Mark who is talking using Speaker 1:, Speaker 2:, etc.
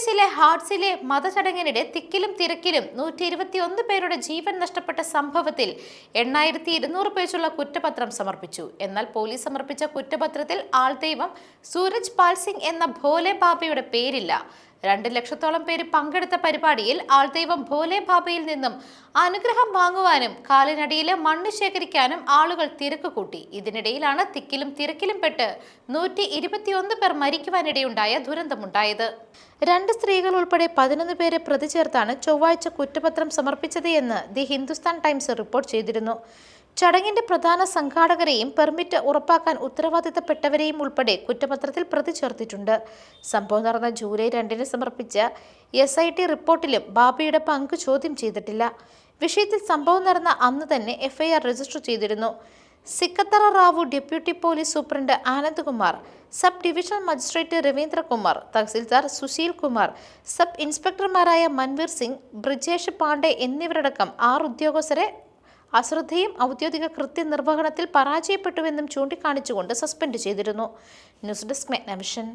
Speaker 1: ഉത്തർപ്രദേശിലെ ഹാഡ്സിലെ മതചടങ്ങിനിടെ തിക്കിലും തിരക്കിലും നൂറ്റി ഇരുപത്തിയൊന്ന് പേരുടെ ജീവൻ നഷ്ടപ്പെട്ട സംഭവത്തിൽ എണ്ണായിരത്തി ഇരുന്നൂറ് പേജുള്ള കുറ്റപത്രം സമർപ്പിച്ചു. എന്നാൽ പോലീസ് സമർപ്പിച്ച കുറ്റപത്രത്തിൽ ആൾദൈവം സൂരജ് പാൽ സിംഗ് എന്ന ഭോലെ ബാബയുടെ പേരില്ല. രണ്ട് ലക്ഷത്തോളം പേര് പങ്കെടുത്ത പരിപാടിയിൽ ആൾദൈവം ഭോലെ ബാബയിൽ നിന്നും അനുഗ്രഹം വാങ്ങുവാനും കാലിനടിയിലെ മണ്ണ് ശേഖരിക്കാനും ആളുകൾ തിരക്ക് കൂട്ടി. ഇതിനിടയിലാണ് തിക്കിലും തിരക്കിലും പെട്ട് നൂറ്റി ഇരുപത്തിയൊന്ന് പേർ മരിക്കുവാനിടയുണ്ടായ ദുരന്തമുണ്ടായത്. രണ്ട് സ്ത്രീകൾ ഉൾപ്പെടെ പതിനൊന്ന് പേരെ പ്രതി ചേർത്താണ് ചൊവ്വാഴ്ച കുറ്റപത്രം സമർപ്പിച്ചത് എന്ന് ദി ഹിന്ദുസ്ഥാൻ ടൈംസ് റിപ്പോർട്ട് ചെയ്തിരുന്നു. ചടങ്ങിന്റെ പ്രധാന സംഘാടകരെയും പെർമിറ്റ് ഉറപ്പാക്കാൻ ഉത്തരവാദിത്തപ്പെട്ടവരെയും ഉൾപ്പെടെ കുറ്റപത്രത്തിൽ പ്രതി ചേർത്തിട്ടുണ്ട്. സംഭവം നടന്ന ജൂലൈ രണ്ടിന് സമർപ്പിച്ച എസ് ഐ ടി റിപ്പോർട്ടിലും ബാബയുടെ പങ്ക് ചോദ്യം ചെയ്തിട്ടില്ല. വിഷയത്തിൽ സംഭവം നടന്ന അന്ന് തന്നെ എഫ്ഐആർ രജിസ്റ്റർ ചെയ്തിരുന്നു. Sikandra Rao deputy police superintendent Anand Kumar sub divisional magistrate Ravindrakumar tehsildar Sushil Kumar sub ഇൻസ്പെക്ടർമാരായ Manvir Singh Brijesh Pandey എന്നിവരടക്കം ആറ് ഉദ്യോഗസ്ഥരെ അശ്രദ്ധയും ഔദ്യോഗിക കൃത്യനിർവഹണത്തിൽ പരാജയപ്പെട്ടുവെന്നും ചൂണ്ടിക്കാണിച്ചുകൊണ്ട് സസ്പെൻഡ് ചെയ്തിരുന്നു. News desk മെഗ്നവിഷൻ.